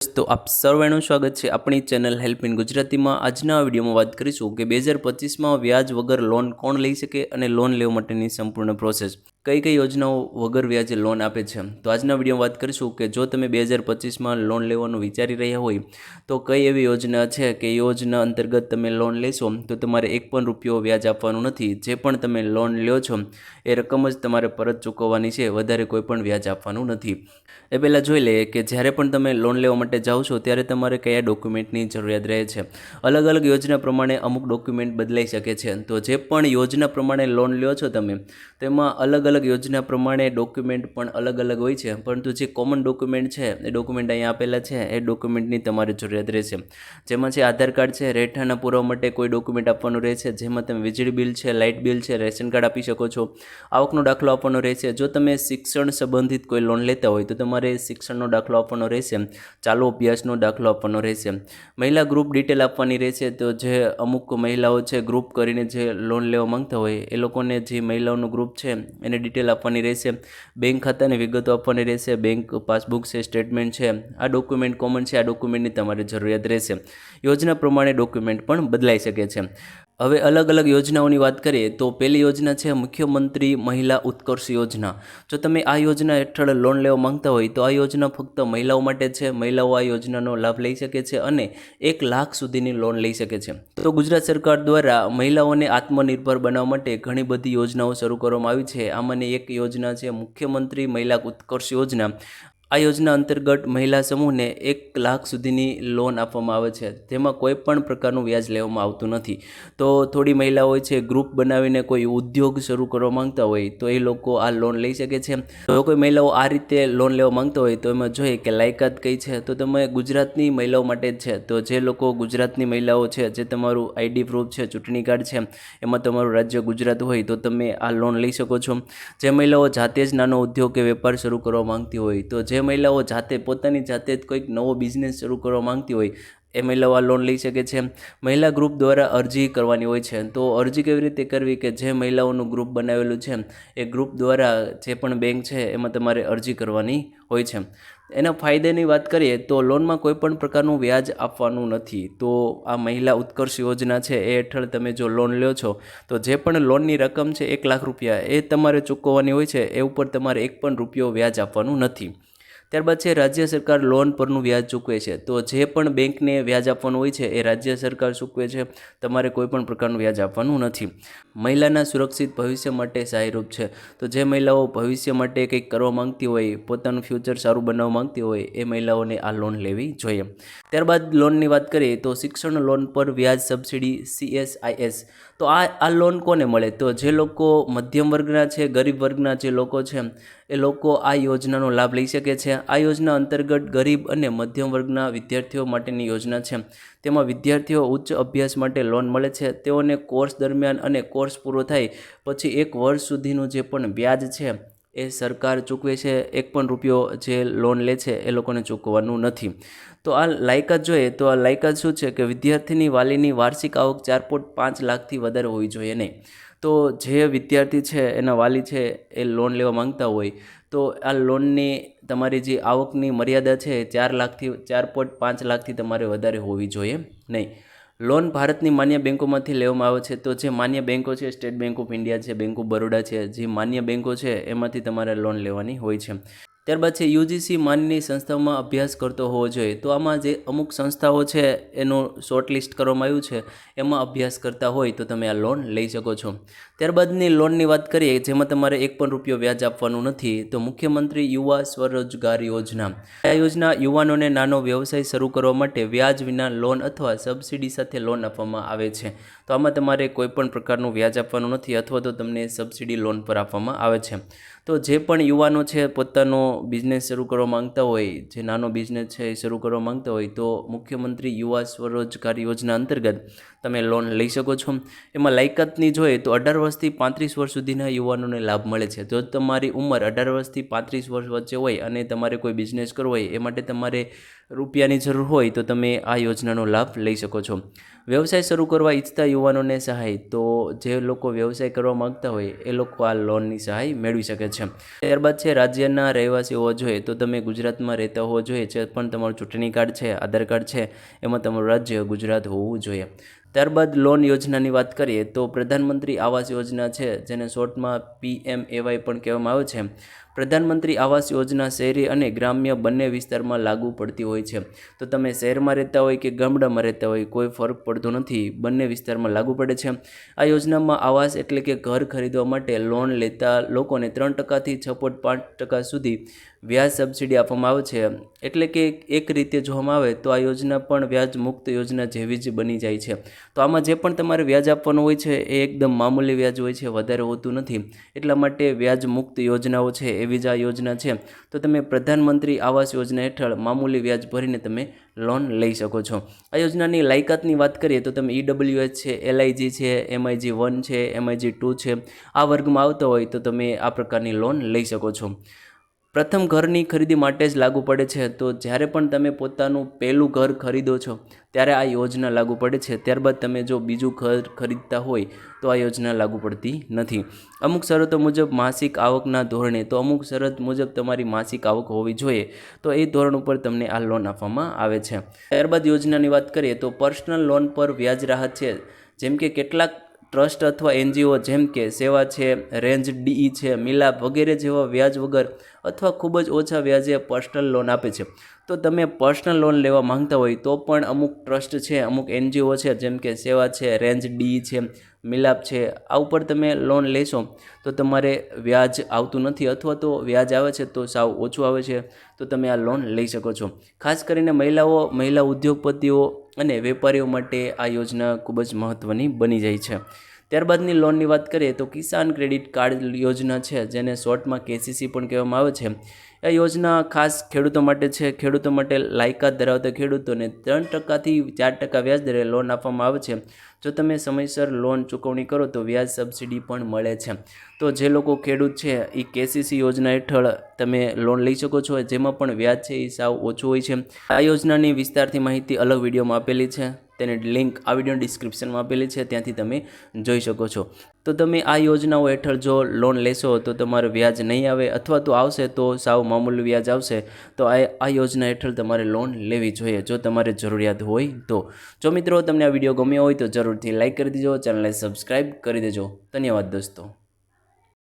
તો આપ સર્વેનું સ્વાગત છે આપણી ચેનલ હેલ્પ ઇન ગુજરાતીમાં. આજના વિડીયોમાં વાત કરીશું કે બે હજાર પચીસમાં વ્યાજ વગર લોન કોણ લઈ શકે અને લોન લેવા માટેની સંપૂર્ણ પ્રોસેસ. કઈ કઈ યોજનાઓ વગર વ્યાજે લોન આપે છે? તો આજના વિડીયોમાં વાત કરીશું કે જો તમે બે હજાર પચીસમાં લોન લેવાનું વિચારી રહ્યા હોય, તો કઈ એવી યોજના છે કે યોજના અંતર્ગત તમે લોન લેશો, તો તમારે એક પણ રૂપિયો વ્યાજ આપવાનું નથી. જે પણ તમે લોન લ્યો છો, એ રકમ જ તમારે પરત ચૂકવવાની છે. વધારે કોઈ પણ વ્યાજ આપવાનું નથી. એ પહેલાં જોઈ લઈએ કે જ્યારે પણ તમે લોન લેવા માટે જાઓ છો, ત્યારે તમારે કયા ડોક્યુમેન્ટની જરૂરિયાત રહે છે? અલગ અલગ યોજના પ્રમાણે અમુક ડોક્યુમેન્ટ બદલાઈ શકે છે. તો જે પણ યોજના પ્રમાણે લોન લ્યો છો તમે, તેમાં અલગ અલગ યોજના પ્રમાણે ડોક્યુમેન્ટ પણ અલગ અલગ હોય છે. પરંતુ જે કોમન ડોક્યુમેન્ટ છે, એ ડોક્યુમેન્ટ અહીંયા આપેલા છે. એ ડોક્યુમેન્ટની તમારે જરૂરિયાત રહેશે. જેમાં છે આધાર કાર્ડ છે રહેઠાણના પુરાવા માટે કોઈ ડોક્યુમેન્ટ આપવાનું રહેશે. જેમાં તમે વીજળી બિલ છે, લાઇટ બિલ છે, રેશન કાર્ડ આપી શકો છો. આવકનો દાખલો આપવાનો રહેશે. જો તમે શિક્ષણ સંબંધિત કોઈ લોન લેતા હોય, તો તમારે શિક્ષણનો દાખલો આપવાનો રહેશે. ચાલુ અભ્યાસનો દાખલો આપવાનો રહેશે. મહિલા ગ્રુપ ડિટેલ આપવાની રહેશે. તો જે અમુક મહિલાઓ છે ગ્રુપ કરીને જે લોન લેવા માંગતા હોય, એ લોકોને જે મહિલાઓનું ગ્રુપ છે, એને ડિટેલ આપવાની રહેશે. બેંક ખાતાની વિગતો આપવાની રહેશે. બેંક પાસબુક છે સ્ટેટમેન્ટ છે. આ ડોક્યુમેન્ટ કોમન છે. આ ડોક્યુમેન્ટની તમારે જરૂરિયાત રહેશે. યોજના પ્રમાણે ડોક્યુમેન્ટ પણ બદલાઈ શકે છે. હવે અલગ અલગ યોજનાઓની વાત કરીએ તો પહેલી યોજના છે મુખ્યમંત્રી મહિલા ઉત્કર્ષ યોજના. જો તમે આ યોજના હેઠળ લોન લેવા માંગતા હોય તો આ યોજના ફક્ત મહિલાઓ માટે છે. મહિલાઓ આ યોજનાનો લાભ લઈ શકે છે અને એક લાખ સુધીની લોન લઈ શકે છે. તો ગુજરાત સરકાર દ્વારા મહિલાઓને આત્મનિર્ભર બનાવવા માટે ઘણી બધી યોજનાઓ શરૂ કરવામાં આવી છે. આમાંની એક યોજના છે મુખ્યમંત્રી મહિલા ઉત્કર્ષ યોજના. આ યોજના અંતર્ગત મહિલા સમૂહને એક લાખ સુધીની લોન આપવામાં આવે છે. તેમાં કોઈ પણ પ્રકારનું વ્યાજ લેવામાં આવતું નથી. તો થોડી મહિલાઓ છે ગ્રુપ બનાવીને કોઈ ઉદ્યોગ શરૂ કરવા માંગતા હોય, તો એ લોકો આ લોન લઈ શકે છે. જો કોઈ મહિલાઓ આ રીતે લોન લેવા માંગતા હોય, તો એમાં જોઈએ કે લાયકાત કઈ છે? તો તમે ગુજરાતની મહિલાઓ માટે જ છે. તો જે લોકો ગુજરાતની મહિલાઓ છે, જે તમારું આઈડી પ્રૂફ છે, ચૂંટણી કાર્ડ છે, એમાં તમારું રાજ્ય ગુજરાત હોય, તો તમે આ લોન લઈ શકો છો. જે મહિલાઓ જાતે જ નાનો ઉદ્યોગ કે વેપાર શરૂ કરવા માંગતી હોય, તો જે મહિલાઓ જાતે પોતાની જાતે જ કોઈક નવો બિઝનેસ શરૂ કરવા માંગતી હોય, એ મહિલાઓ આ લોન લઈ શકે છે. મહિલા ગ્રુપ દ્વારા અરજી કરવાની હોય છે. તો અરજી કેવી રીતે કરવી કે જે મહિલાઓનું ગ્રુપ બનાવેલું છે, એ ગ્રુપ દ્વારા જે પણ બેંક છે, એમાં તમારે અરજી કરવાની હોય છે. એના ફાયદાની વાત કરીએ, તો લોનમાં કોઈ પણ પ્રકારનું વ્યાજ આપવાનું નથી. તો આ મહિલા ઉત્કર્ષ યોજના છે, એ હેઠળ તમે જો લોન લ્યો છો, તો જે પણ લોનની રકમ છે, એક લાખ રૂપિયા, એ તમારે ચૂકવવાની હોય છે, એ ઉપર તમારે એક પણ રૂપિયો વ્યાજ આપવાનું નથી. ત્યારબાદ છે, રાજ્ય સરકાર લોન પરનું વ્યાજ ચૂકવે છે. તો જે પણ બેંકને વ્યાજ આપવાનું હોય છે, એ રાજ્ય સરકાર ચૂકવે છે. તમારે કોઈ પણ પ્રકારનું વ્યાજ આપવાનું નથી. મહિલાના સુરક્ષિત ભવિષ્ય માટે સહાયરૂપ છે. તો જે મહિલાઓ ભવિષ્ય માટે કંઈક કરવા માંગતી હોય, પોતાનું ફ્યુચર સારું બનાવવા માંગતી હોય, એ મહિલાઓને આ લોન લેવી જોઈએ. ત્યારબાદ લોનની વાત કરીએ, તો શિક્ષણ લોન પર વ્યાજ સબસિડી સીએસઆઈએસ તો આ આ લોન કોને મળે? તો જે લોકો મધ્યમ વર્ગના છે, ગરીબ વર્ગના જે લોકો છે એ લોકો આ યોજનાનો લાભ લઈ શકે છે. આ યોજના અંતર્ગત ગરીબ અને મધ્યમ વર્ગના વિદ્યાર્થીઓ માટેની યોજના છે. તેમાં વિદ્યાર્થીઓ ઉચ્ચ અભ્યાસ માટે લોન મળે છે. તેઓને કોર્સ દરમિયાન અને કોર્સ પૂરો થાય પછી એક વર્ષ સુધીનું જે પણ વ્યાજ છે એ સરકાર ચૂકવે છે, એક પણ રૂપિયો જે લોન લે છે, એ લોકોને ચૂકવવાનું નથી. તો આ લાયકાત જોઈએ, તો આ લાયકાત શું છે કે વિદ્યાર્થીની વાલીની વાર્ષિક આવક ચાર પોઈન્ટ પાંચ લાખથી વધારે હોવી જોઈએ નહીં. તો જે વિદ્યાર્થી છે, એના વાલી છે, એ લોન લેવા માંગતા હોય, તો આ લોનની તમારી જે આવકની મર્યાદા છે ચાર લાખથી, ચાર પોઈન્ટ પાંચ લાખથી તમારે વધારે હોવી જોઈએ નહીં. લોન ભારતની માન્ય બેન્કોમાંથી લેવામાં આવે છે. તો જે માન્ય બેંકો છે, સ્ટેટ બેંક ઓફ ઇન્ડિયા છે બેન્ક ઓફ બરોડા છે, જે માન્ય બેન્કો છે, એમાંથી તમારે લોન લેવાની હોય છે. ત્યારબાદ છે, યુજીસી માનની સંસ્થાઓમાં અભ્યાસ કરતો હોવો જોઈએ. તો આમાં જે અમુક સંસ્થાઓ છે, એનું શોર્ટ લિસ્ટ કરવામાં આવ્યું છે, એમાં અભ્યાસ કરતા હોય તો તમે આ લોન લઈ શકો છો. ત્યારબાદની લોનની વાત કરીએ, જેમાં તમારે એક પણ રૂપિયો વ્યાજ આપવાનું નથી, તો મુખ્યમંત્રી યુવા સ્વરોજગાર યોજના. આ યોજના યુવાનોને નાનો વ્યવસાય શરૂ કરવા માટે વ્યાજ વિના લોન અથવા સબસિડી સાથે લોન આપવામાં આવે છે. તો આમાં તમારે કોઈપણ પ્રકારનું વ્યાજ આપવાનું નથી, અથવા તો તમને સબસિડી લોન પર આપવામાં આવે છે. તો જે પણ યુવાનો છે પોતાનો બિઝનેસ શરૂ કરવા માંગતા હોય, જે નાનો બિઝનેસ છે એ શરૂ કરવા માંગતા હોય, તો મુખ્યમંત્રી યુવા સ્વરોજગાર યોજના અંતર્ગત તમે લોન લઈ શકો છો. એમાં લાયકાતની જોઈએ તો અઢાર વર્ષથી પાંત્રીસ વર્ષ સુધીના યુવાનોને લાભ મળે છે. જો તમારી ઉંમર અઢાર વર્ષથી પાંત્રીસ વર્ષ વચ્ચે હોય અને તમારે કોઈ બિઝનેસ કરવો હોય, એ માટે તમારે રૂપિયાની જરૂર હોય તો તમે આ યોજનાનો લાભ લઈ શકો છો. વ્યવસાય શરૂ કરવા ઈચ્છતા યુવાનોને સહાય, તો જે લોકો વ્યવસાય કરવા માગતા હોય એ લોકો આ લોનની સહાય મેળવી શકે છે. ત્યારબાદ છે, રાજ્યના રહેવાસી હોવા જોઈએ, તો તમે ગુજરાતમાં રહેતા હોવા જોઈએ, જે પણ તમારું ચૂંટણી કાર્ડ છે, આધાર કાર્ડ છે, એમાં તમારું રાજ્ય ગુજરાત હોવું જોઈએ. ત્યારબાદ લોન યોજનાની વાત કરીએ, તો પ્રધાનમંત્રી આવાસ યોજના છે, જેને શોર્ટમાં પીએમ એવાય પણ કહેવામાં આવે છે. પ્રધાનમંત્રી આવાસ યોજના શહેરી અને ગ્રામ્ય બંને વિસ્તારમાં લાગુ પડતી હોય છે. તો તમે શહેરમાં રહેતા હોય કે ગામડામાં રહેતા હોય, કોઈ ફરક પડતો નથી. બંને વિસ્તારમાં લાગુ પડે છે. આ યોજનામાં આવાસ એટલે કે ઘર ખરીદવા માટે લોન લેતા લોકોને ત્રણ ટકાથી છ પોઈન્ટ પાંચ ટકા સુધી વ્યાજ સબસિડી આપવામાં આવે છે. એટલે કે એક રીતે જોવામાં આવે તો આ યોજના પણ વ્યાજ મુક્ત યોજના જેવી જ બની જાય છે. તો આમાં જે પણ તમારે વ્યાજ આપવાનું હોય છે એ એકદમ મામૂલી વ્યાજ હોય છે, વધારે હોતું નથી. એટલા માટે વ્યાજ મુક્ત યોજનાઓ છે એવી જ આ યોજના છે. તો તમે પ્રધાનમંત્રી આવાસ યોજના હેઠળ મામૂલી વ્યાજ ભરીને તમે લોન લઈ શકો છો. આ યોજનાની લાયકાતની વાત કરીએ તો તમે ઈડબ્લ્યુએચ છે એલઆઈજી છે એમઆઈજી વન છે એમઆઈજી ટુ છે, આ વર્ગમાં આવતા હોય તો તમે આ પ્રકારની લોન લઈ શકો છો. પ્રથમ ઘરની ખરીદી માટે જ લાગુ પડે છે. તો જ્યારે પણ તમે પોતાનું પહેલું ઘર ખરીદો છો, ત્યારે આ યોજના લાગુ પડે છે. ત્યારબાદ તમે જો બીજું ઘર ખરીદતા હોય, તો આ યોજના લાગુ પડતી નથી. અમુક શરતો મુજબ માસિક આવકના ધોરણે, તો અમુક શરત મુજબ તમારી માસિક આવક હોવી જોઈએ, તો એ ધોરણ ઉપર તમને આ લોન આપવામાં આવે છે. ત્યારબાદ યોજનાની વાત કરીએ, તો પર્સનલ લોન પર વ્યાજ રાહત છે. જેમ કે કેટલાક ટ્રસ્ટ અથવા એનજીઓ જેમ કે સેવા છે, રેન્જ ડીઈ છે, મિલાપ વગેરે જેવા વ્યાજ વગર અથવા ખૂબ જ ઓછા વ્યાજે પર્સનલ લોન આપે છે. તો તમે પર્સનલ લોન લેવા માંગતા હોય તો પણ અમુક ટ્રસ્ટ છે, અમુક એનજીઓ છે, જેમ કે સેવા છે, રેન્જ ડી છે, મિલાપ છે, આ ઉપર તમે લોન લેશો તો તમારે વ્યાજ આવતું નથી અથવા તો વ્યાજ આવે છે તો સાવ ઓછું આવે છે તો તમે આ લોન લઈ શકો છો. ખાસ કરીને મહિલાઓ, મહિલા ઉદ્યોગપતિઓ અને વેપારીઓ માટે આ યોજના ખૂબ જ મહત્ત્વની બની જાય છે. ત્યારબાદની લોનની વાત કરીએ તો કિસાન ક્રેડિટ કાર્ડ યોજના છે, જેને શોર્ટમાં કેસીસી પણ કહેવામાં આવે છે. આ યોજના ખાસ ખેડૂતો માટે છે. ખેડૂતો માટે લાયકાત ધરાવતા ખેડૂતોને ત્રણ ટકાથી ચાર ટકા વ્યાજ દરે લોન આપવામાં આવે છે. જો તમે સમયસર લોન ચૂકવણી કરો તો વ્યાજ સબસિડી પણ મળે છે. તો જે લોકો ખેડૂત છે એ કેસીસી યોજના હેઠળ તમે લોન લઈ શકો છો. જેમાં પણ વ્યાજ છે એ સાવ ઓછું હોય છે. આ યોજનાની વિસ્તારથી માહિતી અલગ વિડીયોમાં આપેલી છે. તેની લિંક આ વીડિયો ડિસ્ક્રિપ્શનમાં આપેલી છે. ત્યાંથી તમે જોઈ શકો છો. તો તમે આ યોજનાઓ હેઠળ જો લોન લેશો તો તમારે વ્યાજ નહીં આવે અથવા તો આવશે તો સાવ મામૂલી વ્યાજ આવશે, તો આ યોજના હેઠળ તમારે લોન લેવી જોઈએ જો તમારે જરૂરિયાત હોય તો. જો મિત્રો તમને આ વીડિયો ગમ્યો હોય તો જરૂરથી લાઇક કરી દેજો, ચેનલને સબસ્ક્રાઈબ કરી દેજો. ધન્યવાદ દોસ્તો.